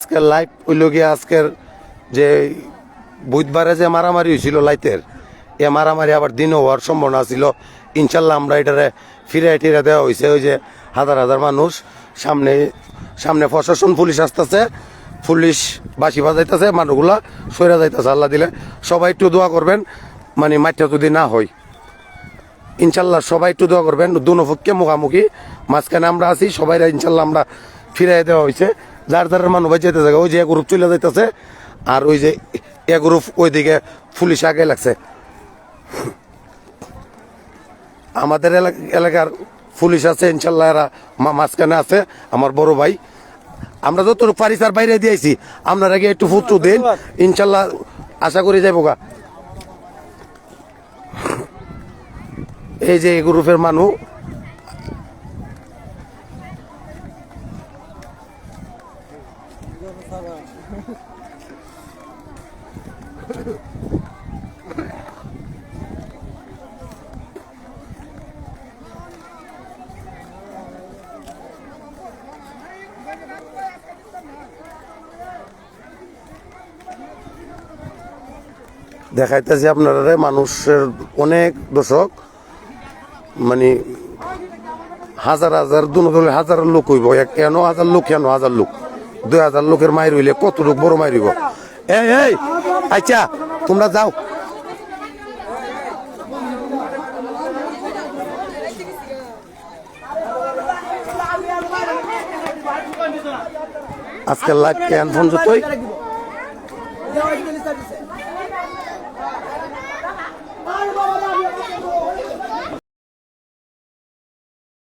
আজকের লাইভ হইল গিয়ে আজকের যে বুধবারে যে মারামারি হয়েছিল লাইতের এ মারামারি আবার দিনও হওয়ার সম্ভাবনা ছিল। ইনশাল্লাহ আমরা এটারে ফিরে টিরে দেওয়া হয়েছে ওই যে হাজার হাজার মানুষ, সামনে সামনে প্রশাসন পুলিশ আসতেছে, পুলিশ বাসি বাজাইতেছে, মানুষগুলা সইরা যাইতেছে, আল্লাহ দিলে। সবাই একটু দোয়া করবেন মানে মাঠটা যদি না হয়। ইনশাল্লাহ সবাই একটু দোয়া করবেন দুনো পক্ষে মুখামুখি। মাঝখানে আমরা আছি সবাই ইনশাল্লাহ আমরা ফিরাই দেওয়া হয়েছে যার যার মানুষ ভাই যেতে থাকে ওই যে এক গ্রুপ চলে যাইতেছে আর ওই যে এক গ্রুপ ওইদিকে পুলিশ আগে লাগছে। আমাদের এলাক- এলাকার পুলিশ আছে ইনশাল্লাহ এরা মাঝখানে আছে আমার বড় ভাই। আমরা যতটুকু পারি তার বাইরে দিয়েছি আপনারা আগে একটু ফুটু দিন ইনশাল্লাহ আশা করি যাইব গা। এই যে গ্রুপের মানুষ দেখাইতেছে আপনারা মানুষের অনেক দর্শক। মানে হাজার হাজার দুদলের হাজার লোক হইব। এক কেন হাজার লোক, কেন হাজার লোক? দুই হাজার লোকের মায়ের হইলে কত লোক বড় মায়ের এ এই এই আচ্ছা তোমরা যাও। আজকে লাগ কেন ফোন